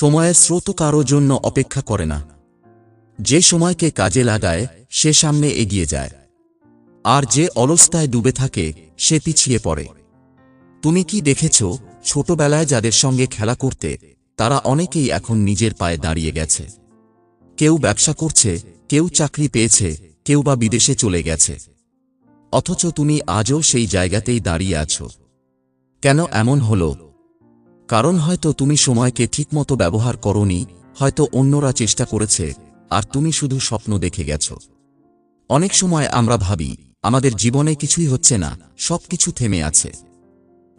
সময়ের স্রোত কারও জন্য অপেক্ষা করে না। যে সময়কে কাজে লাগায়, সে সামনে এগিয়ে যায়। আর যে অলস্তায় ডুবে থাকে, সে পিছিয়ে পড়ে। তুমি কি দেখেছ, ছোটবেলায় যাদের সঙ্গে খেলা করতে, তারা অনেকেই এখন নিজের পায়ে দাঁড়িয়ে গেছে। কেউ ব্যবসা করছে, কেউ চাকরি পেয়েছে, কেউ বা বিদেশে চলে গেছে। অথচ তুমি আজও সেই জায়গাতেই দাঁড়িয়ে আছো। কেন এমন হলো? কারণ হয়তো তুমি সময়কে ঠিকমতো ব্যবহার করনি, হয়তো অন্যরা চেষ্টা করেছে, আর তুমি শুধু স্বপ্ন দেখে গেছ। অনেক সময় আমরা ভাবি, আমাদের জীবনে কিছুই হচ্ছে না, সবকিছু থেমে আছে।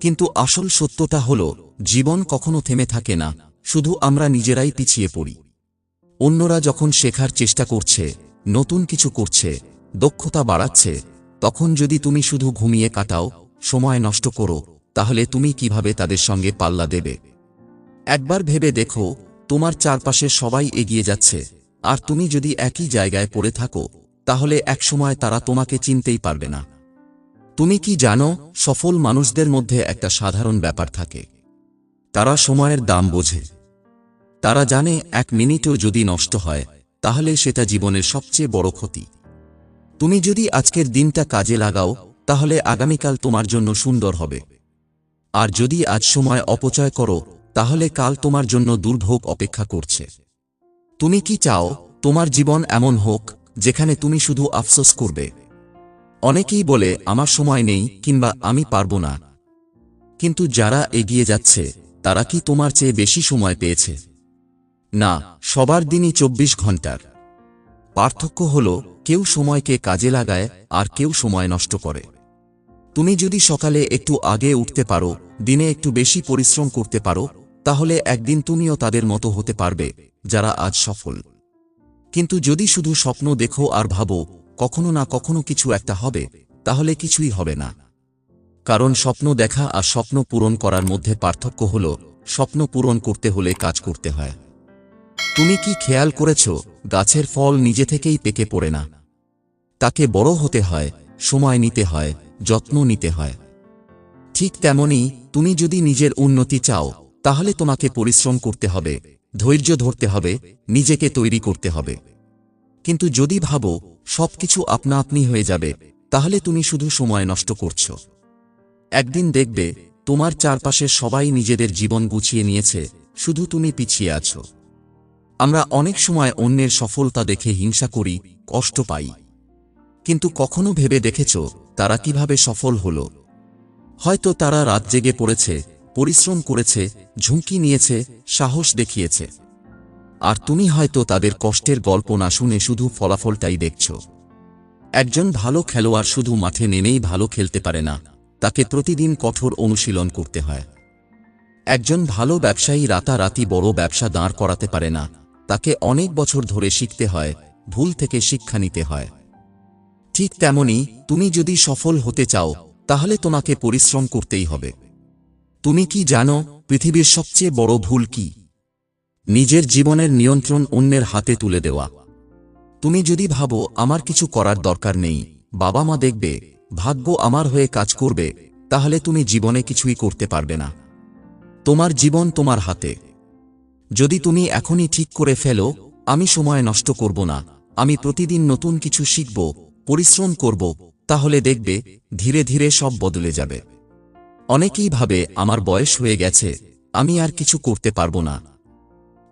কিন্তু আসল সত্যটা হল, জীবন কখনো থেমে থাকে না, শুধু আমরা নিজেরাই পিছিয়ে পড়ি। অন্যরা যখন শেখার চেষ্টা করছে, নতুন কিছু করছে, দক্ষতা বাড়াচ্ছে, তখন যদি তুমি শুধু ঘুমিয়ে কাটাও, সময় নষ্ট করো তাহলে তুমি কীভাবে তাদের সঙ্গে পাল্লা দেবে? একবার ভেবে দেখো, তোমার চারপাশে সবাই এগিয়ে যাচ্ছে। আর তুমি যদি একই জায়গায় পড়ে থাকো, তাহলে একসময় তারা তোমাকে চিনতেই পারবে না। তুমি কি জানো, সফল মানুষদের মধ্যে একটা সাধারণ ব্যাপার থাকে। তারা সময়ের দাম বোঝে। তারা জানে, এক মিনিটও যদি নষ্ট হয়, তাহলে সেটা জীবনের সবচেয়ে বড় ক্ষতি। তুমি যদি আজকের দিনটা কাজে লাগাও, তাহলে আগামীকাল তোমার জন্য সুন্দর হবে। আর যদি আজ সময় অপচয় করো, তাহলে কাল তোমার জন্য দুর্ভোগ অপেক্ষা করছে। তুমি কি চাও, তোমার জীবন এমন হোক, যেখানে তুমি শুধু আফসোস করবে? অনেকেই বলে, আমার সময় নেই, কিংবা আমি পারব না। কিন্তু যারা এগিয়ে যাচ্ছে, তারা কি তোমার চেয়ে বেশি সময় পেয়েছে? না, সবার দিনই চব্বিশ ঘণ্টার। পার্থক্য হল, কেউ সময়কে কাজে লাগায়, আর কেউ সময় নষ্ট করে। তুমি যদি সকালে একটু আগে উঠতে পারো দিনে একটু বেশি পরিশ্রম করতে পারো, তাহলে একদিন তুমিও তাদের মতো হতে পারবে, যারা আজ সফল। কিন্তু যদি শুধু স্বপ্ন দেখো আর ভাবো, কখনো না কখনো কিছু একটা হবে, তাহলে কিছুই হবে না। কারণ স্বপ্ন দেখা আর স্বপ্ন পূরণ করার মধ্যে পার্থক্য হল, স্বপ্ন পূরণ করতে হলে কাজ করতে হয়। তুমি কি খেয়াল করেছ, গাছের ফল নিজে থেকেই পেকে পড়ে না? তাকে বড় হতে হয়, সময় নিতে হয়, যত্ন নিতে হয়। ঠিক তেমনি তুমি যদি নিজের উন্নতি চাও, তাহলে তোমাকে পরিশ্রম করতে হবে, ধৈর্য ধরতে হবে, নিজেকে তৈরি করতে হবে। কিন্তু যদি ভাবো সবকিছু আপনা আপনি হয়ে যাবে, তাহলে তুমি শুধু সময় নষ্ট করছ। একদিন দেখবে তোমার চারপাশে সবাই নিজেদের জীবন গুছিয়ে নিয়েছে, শুধু তুমি পিছিয়ে আছো। আমরা অনেক সময় অন্যের সফলতা দেখে হিংসা করি, কষ্ট পাই। কিন্তু কখনো ভেবে দেখেছ তারা কীভাবে সফল হল? হয়তো তারা রাত জেগে পড়েছে, পরিশ্রম করেছে, ঝুঁকি নিয়েছে, সাহস দেখিয়েছে। আর তুমি হয়তো তাদের কষ্টের গল্প না শুনে শুধু ফলাফলটাই দেখছ। একজন ভালো খেলোয়াড় শুধু মাঠে নেমেই ভালো খেলতে পারে না, তাকে প্রতিদিন কঠোর অনুশীলন করতে হয়। একজন ভালো ব্যবসায়ী রাতারাতি বড় ব্যবসা দাঁড় করাতে পারে না, তাকে অনেক বছর ধরে শিখতে হয়, ভুল থেকে শিক্ষা নিতে হয়। ঠিক তেমনি তুমি যদি সফল হতে চাও তাহলে তোমাকে পরিশ্রম করতেই হবে। তুমি কি জানো, পৃথিবীর সবচেয়ে বড় ভুল কি? নিজের জীবনের নিয়ন্ত্রণ অন্যের হাতে তুলে দেওয়া। তুমি যদি ভাবো, আমার কিছু করার দরকার নেই, বাবা মা দেখবে, ভাগ্য আমার হয়ে কাজ করবে, তাহলে তুমি জীবনে কিছুই করতে পারবে না। তোমার জীবন তোমার হাতে। যদি তুমি এখনই ঠিক করে ফেলো, আমি সময় নষ্ট করব না, আমি প্রতিদিন নতুন কিছু শিখব, পরিশ্রম করব তাহলে দেখবে ধীরে ধীরে সব বদলে যাবে। অনেকেই ভাবে, আমার বয়স হয়ে গেছে, আমি আর কিছু করতে পারব না।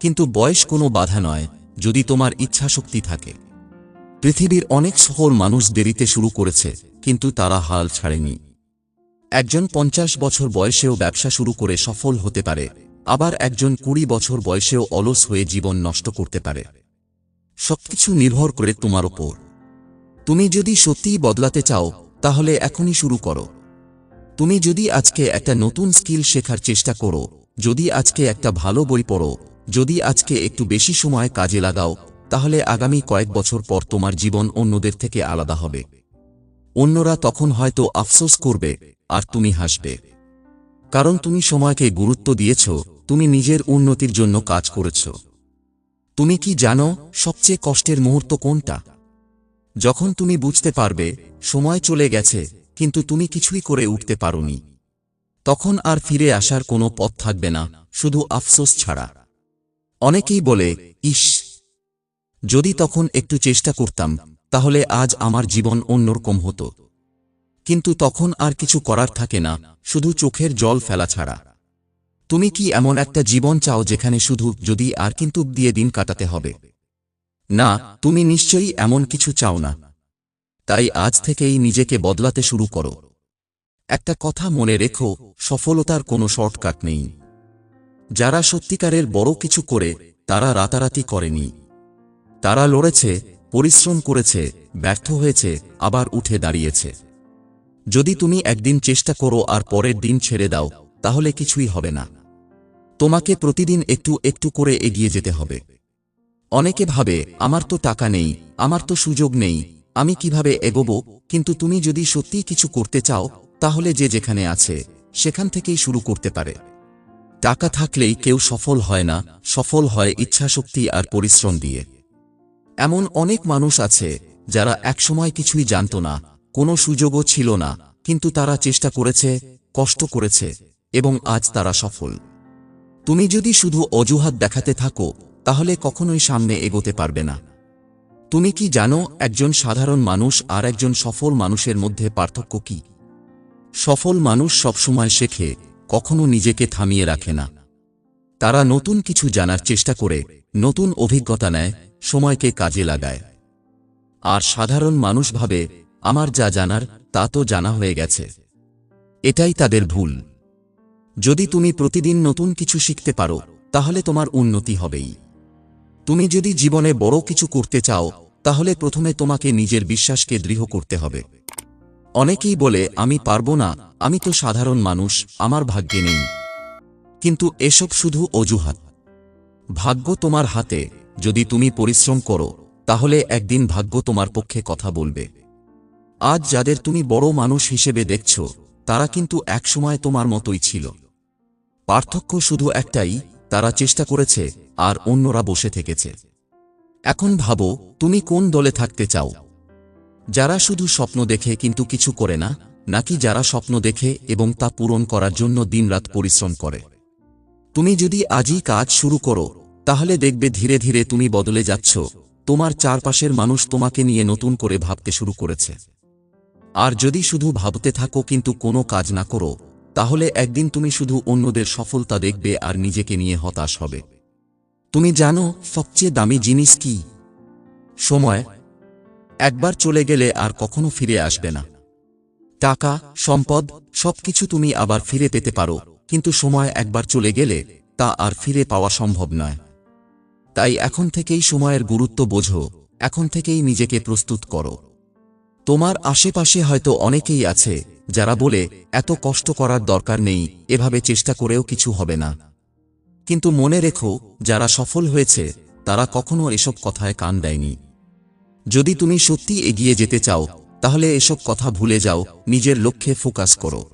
কিন্তু বয়স কোনো বাধা নয়, যদি তোমার ইচ্ছাশক্তি থাকে। পৃথিবীর অনেক সফল মানুষ দেরিতে শুরু করেছে, কিন্তু তারা হাল ছাড়েনি। একজন পঞ্চাশ বছর বয়সেও ব্যবসা শুরু করে সফল হতে পারে, আবার একজন কুড়ি বছর বয়সেও অলস হয়ে জীবন নষ্ট করতে পারে। সবকিছু নির্ভর করে তোমার ওপর। তুমি যদি সত্যিই বদলাতে চাও, তাহলে এখনই শুরু করো। তুমি যদি আজকে একটা নতুন স্কিল শেখার চেষ্টা করো, যদি আজকে একটা ভালো বই পড়ো, যদি আজকে একটু বেশি সময় কাজে লাগাও, তাহলে আগামী কয়েক বছর পর তোমার জীবন অন্যদের থেকে আলাদা হবে। অন্যরা তখন হয়তো আফসোস করবে, আর তুমি হাসবে। কারণ তুমি সময়কে গুরুত্ব দিয়েছ, তুমি নিজের উন্নতির জন্য কাজ করেছ। তুমি কি জানো সবচেয়ে কষ্টের মুহূর্ত কোনটা? যখন তুমি বুঝতে পারবে, সময় চলে গেছে, কিন্তু তুমি কিছুই করে উঠতে পারোনি। তখন আর ফিরে আসার কোনো পথ থাকবে না, শুধু আফসোস ছাড়া। অনেকেই বলে, ইস, যদি তখন একটু চেষ্টা করতাম, তাহলে আজ আমার জীবন অন্যরকম হতো। কিন্তু তখন আর কিছু করার থাকে না, শুধু চোখের জল ফেলা ছাড়া। তুমি কি এমন একটা জীবন চাও যেখানে শুধু যদি আর কিন্তু দিয়ে দিন কাটাতে হবে? না, তুমি নিশ্চয়ই এমন কিছু চাও না। তাই আজ থেকেই নিজেকে বদলাতে শুরু করো। একটা কথা মনে রেখো, সফলতার কোনো শর্টকাট নেই। যারা সত্যিকারের বড় কিছু করে, তারা রাতারাতি করেনি। তারা লড়েছে, পরিশ্রম করেছে, ব্যর্থ হয়েছে, আবার উঠে দাঁড়িয়েছে। যদি তুমি একদিন চেষ্টা করো আর পরের দিন ছেড়ে দাও, তাহলে কিছুই হবে না। তোমাকে প্রতিদিন একটু একটু করে এগিয়ে যেতে হবে। অনেকে ভাবে, আমার তো টাকা নেই, আমার তো সুযোগ নেই, আমি কীভাবে এগোবো? কিন্তু তুমি যদি সত্যিই কিছু করতে চাও, তাহলে যে যেখানে আছে, সেখান থেকেই শুরু করতে পারে। টাকা থাকলেই কেউ সফল হয় না, সফল হয় ইচ্ছাশক্তি আর পরিশ্রম দিয়ে। এমন অনেক মানুষ আছে, যারা একসময় কিছুই জানত না, কোনো সুযোগও ছিল না, কিন্তু তারা চেষ্টা করেছে, কষ্ট করেছে, এবং আজ তারা সফল। তুমি যদি শুধু অজুহাত দেখাতে থাকো তাহলে কখনোই সামনে এগোতে পারবে না। তুমি কি জানো একজন সাধারণ মানুষ আর একজন সফল মানুষের মধ্যে পার্থক্য কি? সফল মানুষ সবসময় শেখে, কখনো নিজেকে থামিয়ে রাখে না। তারা নতুন কিছু জানার চেষ্টা করে, নতুন অভিজ্ঞতা নেয়, সময়কে কাজে লাগায়। আর সাধারণ মানুষ ভাবে, আমার যা জানার, তা তো জানা হয়ে গেছে। এটাই তাদের ভুল। যদি তুমি প্রতিদিন নতুন কিছু শিখতে পারো, তাহলে তোমার উন্নতি হবেই। তুমি যদি জীবনে বড় কিছু করতে চাও, তাহলে প্রথমে তোমাকে নিজের বিশ্বাসকে দৃঢ় করতে হবে। অনেকেই বলে, আমি পারব না, আমি তো সাধারণ মানুষ, আমার ভাগ্যে নেই। কিন্তু এসব শুধু অজুহাত। ভাগ্য তোমার হাতে, যদি তুমি পরিশ্রম করো, তাহলে একদিন ভাগ্য তোমার পক্ষে কথা বলবে। আজ যাদের তুমি বড় মানুষ হিসেবে দেখছ, তারা কিন্তু একসময় তোমার মতোই ছিল। পার্থক্য শুধু একটাই তারা চেষ্টা করেছে আর অন্যরা বসে থেকেছে। এখন ভাবো, তুমি কোন দলে থাকতে চাও? যারা শুধু স্বপ্ন দেখে কিন্তু কিছু করে না, নাকি যারা স্বপ্ন দেখে এবং তা পূরণ করার জন্য দিনরাত পরিশ্রম করে? তুমি যদি আজই কাজ শুরু করো, তাহলে দেখবে ধীরে ধীরে তুমি বদলে যাচ্ছ। তোমার চারপাশের মানুষ তোমাকে নিয়ে নতুন করে ভাবতে শুরু করেছে। আর যদি শুধু ভাবতে থাকো কিন্তু কোনো কাজ না করো তাহলে একদিন তুমি শুধু অন্যদের সফলতা দেখবে আর নিজেকে নিয়ে হতাশ হবে। তুমি জানো সবচেয়ে দামি জিনিস কি? সময়। একবার চলে গেলে আর কখনো ফিরে আসবে না। টাকা, সম্পদ, সবকিছু তুমি আবার ফিরে পেতে পারো, কিন্তু সময় একবার চলে গেলে তা আর ফিরে পাওয়া সম্ভব নয়। তাই এখন থেকেই সময়ের গুরুত্ব বোঝো, এখন থেকেই নিজেকে প্রস্তুত করো। তোমার আশেপাশে হয়তো অনেকেই আছে, যারা বলে, এত কষ্ট করার দরকার নেই, এভাবে চেষ্টা করেও কিছু হবে না। কিন্তু মনে রেখো, যারা সফল হয়েছে, তারা কখনো এসব কথায় কান দেয়নি। যদি তুমি সত্যি এগিয়ে যেতে চাও, তাহলে এসব কথা ভুলে যাও, নিজের লক্ষ্যে ফোকাস করো।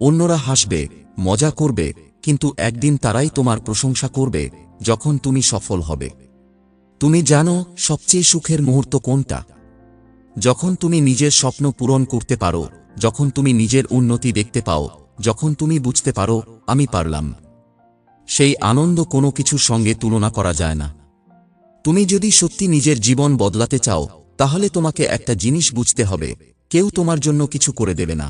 অন্যরা হাসবে, মজা করবে, কিন্তু একদিন তারাই তোমার প্রশংসা করবে, যখন তুমি সফল হবে। তুমি জানো, সবচেয়ে সুখের মুহূর্ত কোনটা? যখন তুমি নিজের স্বপ্ন পূরণ করতে পারো, যখন তুমি নিজের উন্নতি দেখতে পাও, যখন তুমি বুঝতে পারো, আমি পারলাম। সেই আনন্দ কোনো কিছুর সঙ্গে তুলনা করা যায় না। তুমি যদি সত্যি নিজের জীবন বদলাতে চাও, তাহলে তোমাকে একটা জিনিস বুঝতে হবে, কেউ তোমার জন্য কিছু করে দেবে না।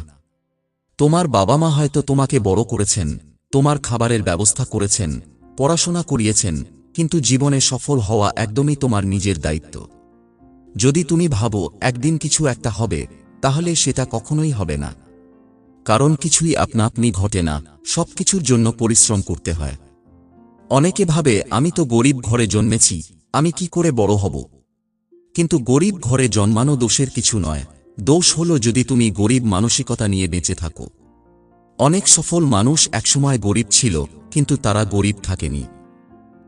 তোমার বাবা মা হয়তো তোমাকে বড় করেছেন, তোমার খাবারের ব্যবস্থা করেছেন, পড়াশোনা করিয়েছেন, কিন্তু জীবনে সফল হওয়া একদমই তোমার নিজের দায়িত্ব। যদি তুমি ভাবো, একদিন কিছু একটা হবে, তাহলে সেটা কখনোই হবে না। কারণ কিছুই আপনা আপনি ঘটে না, সবকিছুর জন্য পরিশ্রম করতে হয়। অনেকে ভাবে, আমি তো গরিব ঘরে জন্মেছি, আমি কি করে বড় হব? কিন্তু গরিব ঘরে জন্মানো দোষের কিছু নয়। দোষ হল যদি তুমি গরিব মানসিকতা নিয়ে বেঁচে থাকো। অনেক সফল মানুষ একসময় গরিব ছিল, কিন্তু তারা গরিব থাকেনি।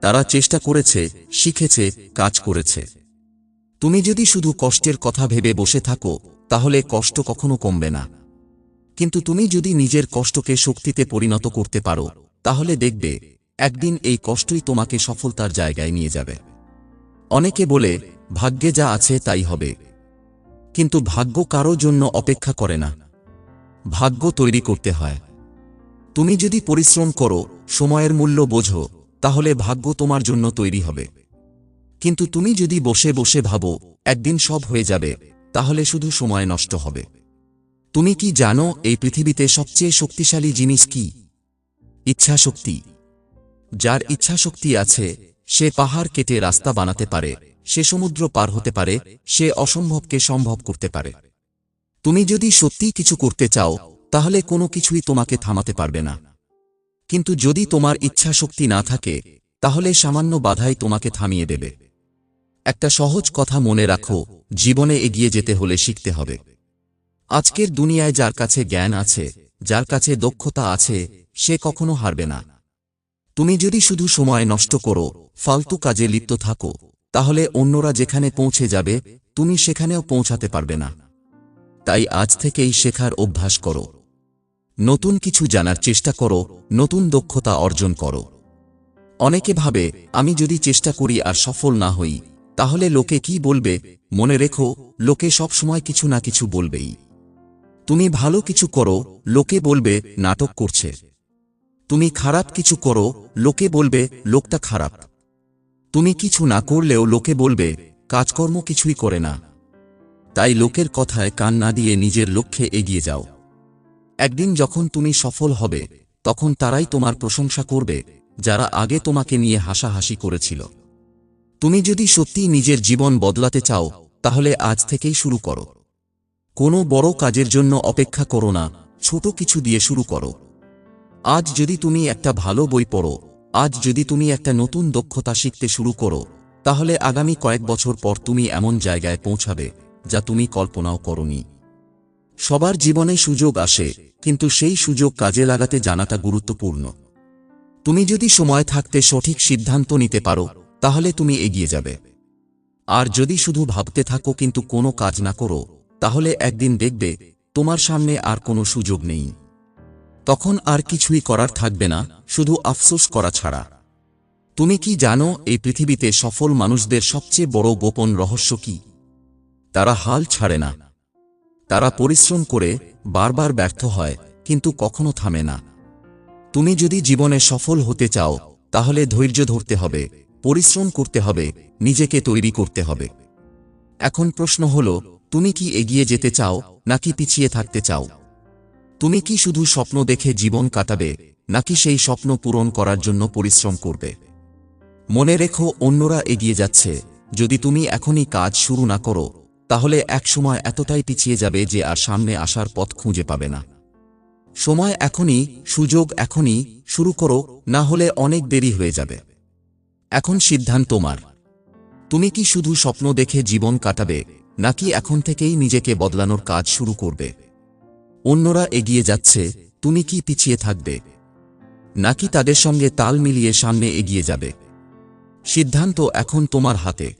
তারা চেষ্টা করেছে, শিখেছে, কাজ করেছে। তুমি যদি শুধু কষ্টের কথা ভেবে বসে থাকো, তাহলে কষ্ট কখনো কমবে না। কিন্তু তুমি যদি নিজের কষ্টকে শক্তিতে পরিণত করতে পারো, তাহলে দেখবে, একদিন এই কষ্টই তোমাকে সফলতার জায়গায় নিয়ে যাবে। অনেকে বলে, ভাগ্যে যা আছে তাই হবে। কিন্তু ভাগ্য কারও জন্য অপেক্ষা করে না। ভাগ্য তৈরি করতে হয়। তুমি যদি পরিশ্রম করো, সময়ের মূল্য বোঝো, তাহলে ভাগ্য তোমার জন্য তৈরি হবে। কিন্তু তুমি যদি বসে বসে ভাবো, একদিন সব হয়ে যাবে, তাহলে শুধু সময় নষ্ট হবে। তুমি কি জানো এই পৃথিবীতে সবচেয়ে শক্তিশালী জিনিস কি? ইচ্ছা শক্তি যার ইচ্ছা শক্তি আছে, সে পাহাড় কেটে রাস্তা বানাতে পারে, সে সমুদ্র পার হতে পারে, সে অসম্ভবকে সম্ভব করতে পারে। তুমি যদি সত্যিই কিছু করতে চাও, তাহলে কোনো কিছুই তোমাকে থামাতে পারবে না। কিন্তু যদি তোমার ইচ্ছা শক্তি না থাকে, তাহলে সামান্য বাধাই তোমাকে থামিয়ে দেবে। একটা সহজ কথা মনে রাখো, জীবনে এগিয়ে যেতে হলে শিখতে হবে। আজকের দুনিয়ায় যার কাছে জ্ঞান আছে, যার কাছে দক্ষতা আছে, সে কখনো হারবে না। তুমি যদি শুধু সময় নষ্ট করো, ফালতু কাজে লিপ্ত থাকো, তাহলে অন্যরা যেখানে পৌঁছে যাবে, তুমি সেখানেও পৌঁছাতে পারবে না। তাই আজ থেকেই শেখার অভ্যাস করো। নতুন কিছু জানার চেষ্টা করো, নতুন দক্ষতা অর্জন করো। অনেকে ভাবে, আমি যদি চেষ্টা করি আর সফল না হই তাহলে লোকে কি বলবে? মনে রেখো, লোকে সবসময় কিছু না কিছু বলবেই। তুমি ভালো কিছু করো, লোকে বলবে, নাটক করছে। তুমি খারাপ কিছু করো, লোকে বলবে, লোকটা খারাপ। তুমি কিছু না করলেও লোকে বলবে, কাজকর্ম কিছুই করে না। তাই লোকের কথায় কান না দিয়ে নিজের লক্ষ্যে এগিয়ে যাও। একদিন যখন তুমি সফল হবে, তখন তারাই তোমার প্রশংসা করবে, যারা আগে তোমাকে নিয়ে হাসাহাসি করেছিল। তুমি যদি সত্যি নিজের জীবন বদলাতে চাও, তাহলে আজ থেকেই শুরু করো। কোনো বড় কাজের জন্য অপেক্ষা করো না, ছোট কিছু দিয়ে শুরু করো। আজ যদি তুমি একটা ভালো বই পড়ো, আজ যদি তুমি একটা নতুন দক্ষতা শিখতে শুরু করো, তাহলে আগামী কয়েক বছর পর তুমি এমন জায়গায় পৌঁছাবে, যা তুমি কল্পনাও করনি। সবার জীবনে সুযোগ আসে, কিন্তু সেই সুযোগ কাজে লাগাতে জানাটা গুরুত্বপূর্ণ। তুমি যদি সময় থাকতে সঠিক সিদ্ধান্ত নিতে পারো তাহলে তুমি এগিয়ে যাবে। আর যদি শুধু ভাবতে থাকো কিন্তু কোনো কাজ না করো, তাহলে একদিন দেখবে তোমার সামনে আর কোনো সুযোগ নেই। তখন আর কিছুই করার থাকবে না, শুধু আফসোস করা ছাড়া। তুমি কি জানো এই পৃথিবীতে সফল মানুষদের সবচেয়ে বড় গোপন রহস্য কি? তারা হাল ছাড়ে না। তারা পরিশ্রম করে বারবার ব্যর্থ হয়, কিন্তু কখনো থামে না। তুমি যদি জীবনে সফল হতে চাও, তাহলে ধৈর্য ধরতে হবে। পরিশ্রম করতে হবে, নিজেকে তৈরি করতে হবে। এখন প্রশ্ন হল, তুমি কি এগিয়ে যেতে চাও, নাকি পিছিয়ে থাকতে চাও? তুমি কি শুধু স্বপ্ন দেখে জীবন কাটাবে, নাকি সেই স্বপ্ন পূরণ করার জন্য পরিশ্রম করবে? মনে রেখো, অন্যরা এগিয়ে যাচ্ছে। যদি তুমি এখনই কাজ শুরু না করো, তাহলে একসময় এতটাই পিছিয়ে যাবে যে আর সামনে আসার পথ খুঁজে পাবে না। সময় এখনই, সুযোগ এখনই, শুরু করো, না হলে অনেক দেরি হয়ে যাবে। এখন সিদ্ধান্ত তোমার। তুমি কি শুধু স্বপ্ন দেখে জীবন কাটাবে, নাকি এখন থেকেই নিজেকে বদলানোর কাজ শুরু করবে? অন্যরা এগিয়ে যাচ্ছে, তুমি কি পিছিয়ে থাকবে? নাকি তাদের সঙ্গে তাল মিলিয়ে সামনে এগিয়ে যাবে? সিদ্ধান্ত এখন তোমার হাতে।